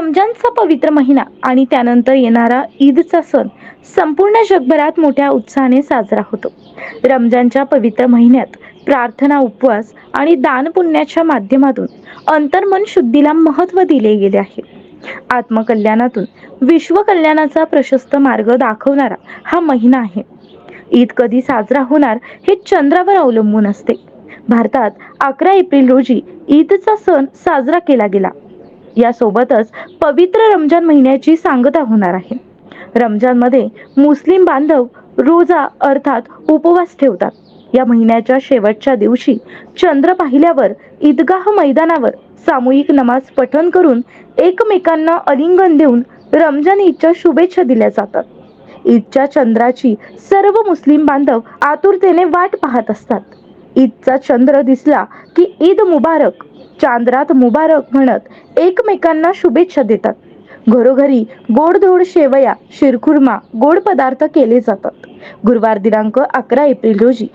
रमजानचा पवित्र महिना आणि त्यानंतर येणारा ईदचा सण संपूर्ण जगभरात मोठ्या उत्साहाने साजरा होतो. रमजानच्या पवित्र महिन्यात प्रार्थना उपवास आणि दानपुण्याच्या माध्यमातून अंतर्मन शुद्धीला महत्त्व दिले गेले आहे. आत्मकल्याणातून विश्वकल्याणाचा प्रशस्त मार्ग दाखवणारा हा महिना आहे. ईद कधी साजरा होणार हे चंद्रावर अवलंबून असते. भारतात अकरा एप्रिल रोजी ईदचा सण साजरा केला गेला. यासोबतच पवित्र रमजान महिन्याची सांगता होणार आहे. रमजानमध्ये मुस्लिम बांधव रोजा अर्थात उपवास ठेवतात. या महिन्याच्या शेवटच्या दिवशी चंद्र पाहिल्यावर ईदगाह मैदानावर सामूहिक नमाज पठण करून एकमेकांना अलिंगन देऊन रमजान ईदच्या शुभेच्छा दिल्या जातात. ईदच्या चंद्राची सर्व मुस्लिम बांधव आतुरतेने वाट पाहत असतात. ईदचा चंद्र दिसला की ईद मुबारक चांद्रात मुबारक म्हणत एकमेकांना शुभेच्छा देतात. घरोघरी गोडधोड शेवया शिरखुर्मा गोड पदार्थ केले जातात. गुरुवार दिनांक अकरा एप्रिल रोजी.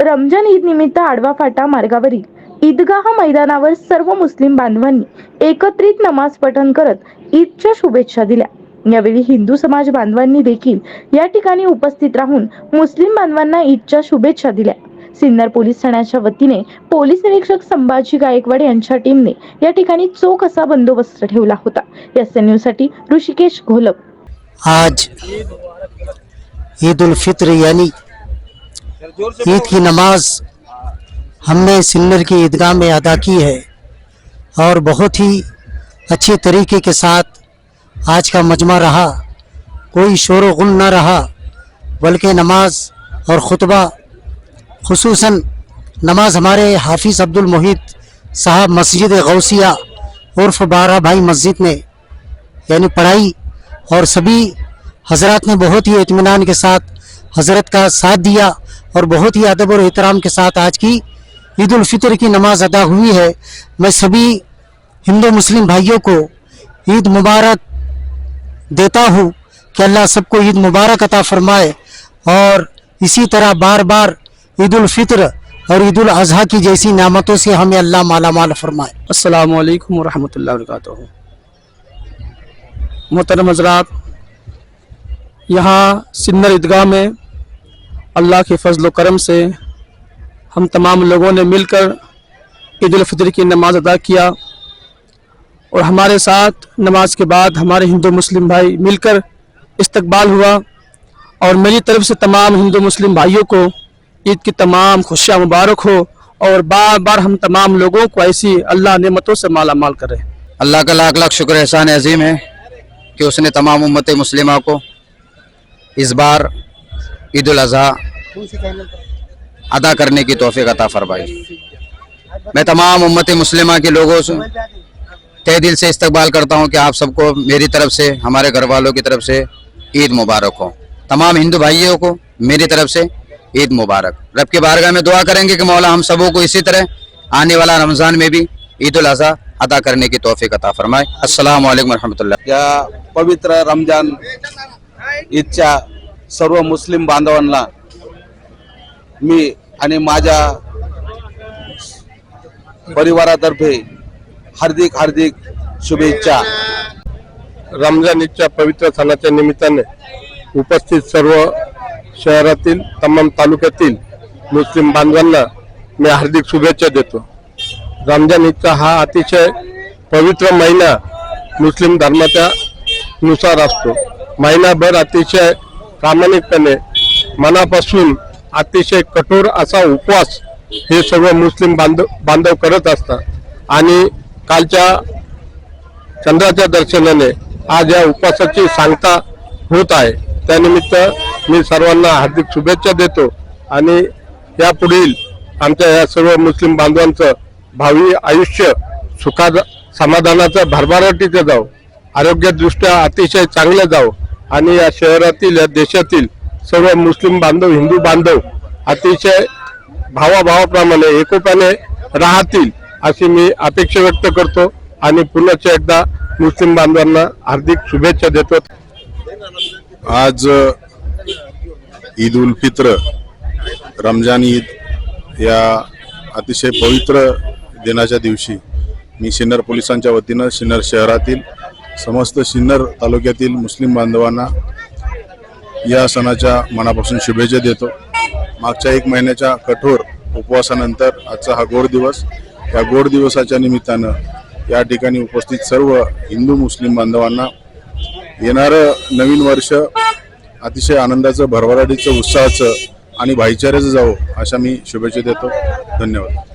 रमजान ईद निमित्त आडवा फाटा मार्गावरील ईदगाह मैदानावर सर्व मुस्लिम बांधवांनी एकत्रित नमाज पठण करत ईदच्या शुभेच्छा दिल्या. यावेळी हिंदू समाज बांधवांनी देखील या ठिकाणी उपस्थित राहून मुस्लिम बांधवांना ईदच्या शुभेच्छा दिल्या. सिन्नर पोलीस ठाण्याच्या वतीने पोलीस निरीक्षक संभाजी गायकवाड यांच्या टीमने या ठिकाणी चोख असा बंदोबस्त ठेवला होता. एस न्यूजसाठी ऋषिकेश घोलप. आज ईद उल फित्र यानी ईद की नमाज हमने सिन्नर की ईदगाह में अदा की है और बहुत ही अच्छे तरीके के साथ आज का मजमा रहा। कोई शोर गुल न रहा बल्कि नमाज और ख़ुतबा खसूसन नमाज हमारे हाफिज़ अब्दुल मोहित साहब मस्जिद गौसिया उर्फ बारह भाई मस्जिद में यानी पढ़ाई और सभी हजरत ने बहुत ही इत्मीनान के साथ हजरत का साथ दिया और बहुत ही अदब और एहतराम के साथ आज की ईद उल फितर की नमाज अदा हुई है मैं सभी हिंदू मुस्लिम भाइयों को ईद मुबारक देता हूँ कि अल्लाह सबको ईद मुबारक अता फरमाए और इसी तरह बार बार ईद उल फितर और ईद उल अजहा की जैसी नामतों से हमें अल्लाह माला माल फरमाए असलकम वरहमल वरक मोहतरम हजरात यहाँ सिन्नर ईदगाह में अल्लाह के फजल करम से हम तमाम लोगों ने मिलकर ईद उल फितर की नमाज अदा किया और हमारे साथ नमाज के बाद हमारे हिंदू मुस्लिम भाई मिलकर इस्तकबाल हुआ और मेरी तरफ से तमाम हिंदू मुस्लिम भाइयों को ईद की तमाम खुशियाँ मुबारक हो और बार बार हम तमाम लोगों को ऐसी अल्लाह नेमतों से माला माल करे अल्लाह का लाख लाख शुक्र एहसान अजीम है कि उसने तमाम उम्मत मुस्लिमा को इस बार ईद उल अजहा अदा करने की तोफ़ी अता फरमाई मैं तमाम उम्मत मुस्लिमा के लोगों से तय दिल से इस्तकबाल करता हूँ कि आप सबको मेरी तरफ से हमारे घर वालों की तरफ से ईद मुबारक हो तमाम हिंदू भाइयों को मेरी तरफ से ईद मुबारक। रब की बारगाह में दुआ करेंगे कि मौला हम सबों को इसी तरह आने वाला रमज़ान में भी ईद उल अजहा अदा करने की तोफ़ी अता फरमाए। अस्सलाम वालेकुम रहमतुल्लाह या पवित्र रमजान ईदच्या सर्व मुस्लिम बांधवांना मी आणि माझ्या परिवारातर्फे हार्दिक हार्दिक शुभेच्छा. रमजान ईदच्या पवित्र सणाच्या निमित्ताने उपस्थित सर्व शहरातील तमाम तालुक्यातील मुस्लिम बांधवांना मी हार्दिक शुभेच्छा देतो. रमजान ईदचा हा अतिशय पवित्र महिना मुस्लिम धर्माच्या नुसार असतो. महिनाभर अतिशय प्रामाणिकपणे मनापासून अतिशय कठोर असा उपवास हे सर्व मुस्लिम बांधव बांधव करत असतात. आणि कालच्या चंद्राच्या दर्शनाने आज या उपवासाची सांगता होत आहे. त्यानिमित्त मी सर्वांना हार्दिक शुभेच्छा देतो आणि यापुढील आमच्या या सर्व मुस्लिम बांधवांचं भावी आयुष्य सुखा समाधानाचं भरभराटीचं जावं. आरोग्यदृष्ट्या अतिशय चांगलं जावं. आणि या शहरातील या देशातील सर्व मुस्लिम बांधव हिंदू बांधव अतिशय भावाभावाप्रमाणे एकोप्याने राहतील अशी मी अपेक्षा व्यक्त करतो आणि पुन्हा एकदा मुस्लिम बांधवांना हार्दिक शुभेच्छा देतो. आज ईद उल फित्र रमजान ईद या अतिशय पवित्र दिनाच्या दिवशी मी सिन्नर पोलिसांच्या वतीनं सिन्नर शहरातील समस्त सिन्नर तालुक्यातील मुस्लिम बांधवांना या सणाच्या मनापासून शुभेच्छा देतो. मागच्या एक महिन्याच्या कठोर उपवासानंतर आजचा हा गोड दिवस या गोड दिवसाच्या निमित्तानं या ठिकाणी उपस्थित सर्व हिंदू मुस्लिम बांधवांना येणारं नवीन वर्ष अतिशय आनंदाचं भरभराटीचं उत्साहाचं आणि भाईचाऱ्याचं जावं अशा मी शुभेच्छा देतो. धन्यवाद.